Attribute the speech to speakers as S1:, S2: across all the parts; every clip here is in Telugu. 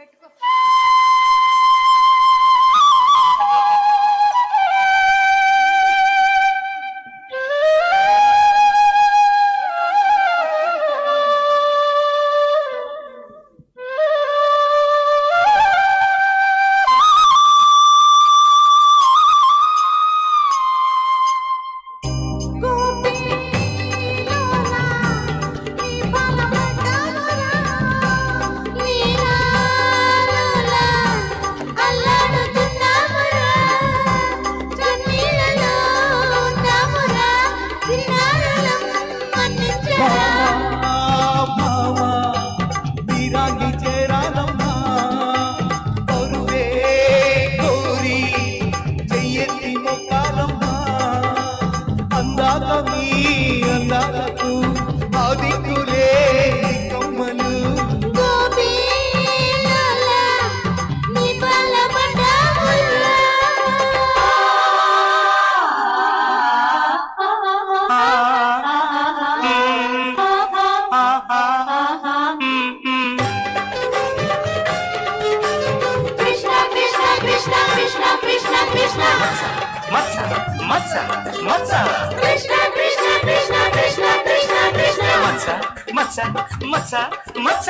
S1: पेट को 哦
S2: మత్స మత్స
S1: కృష్ణ కృష్ణ కృష్ణ కృష్ణ కృష్ణ కృష్ణ
S2: మత్స మత్స మత్స మత్స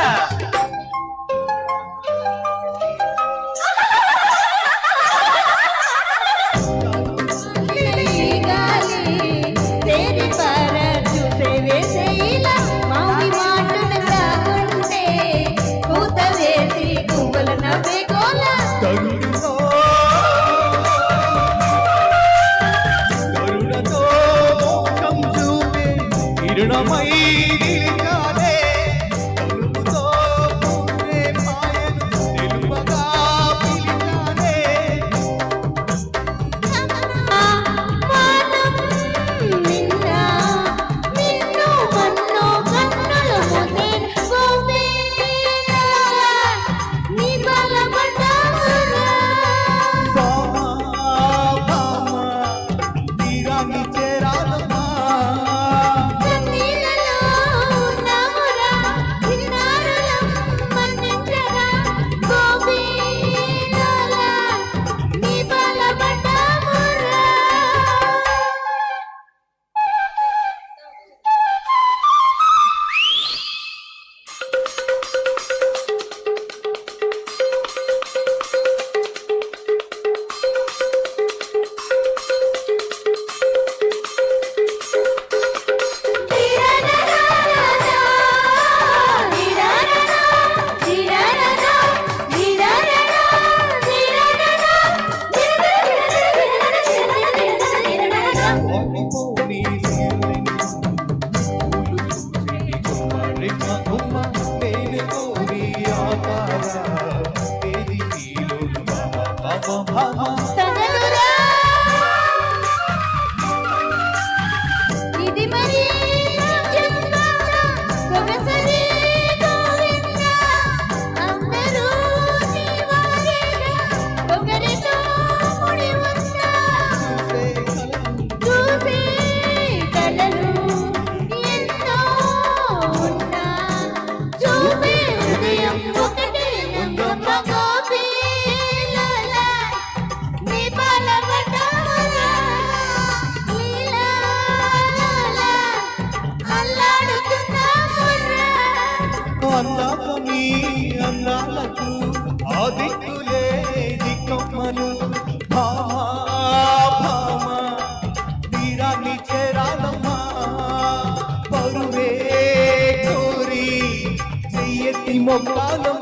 S3: ಸಮಯ ভাবা దిక్కులే దిక్కమ్మలు భామా భామా నీరాన్ని చేరాలమ్మా. పరువే కోరి చెయ్యెత్తి మొక్కాలమ్మ.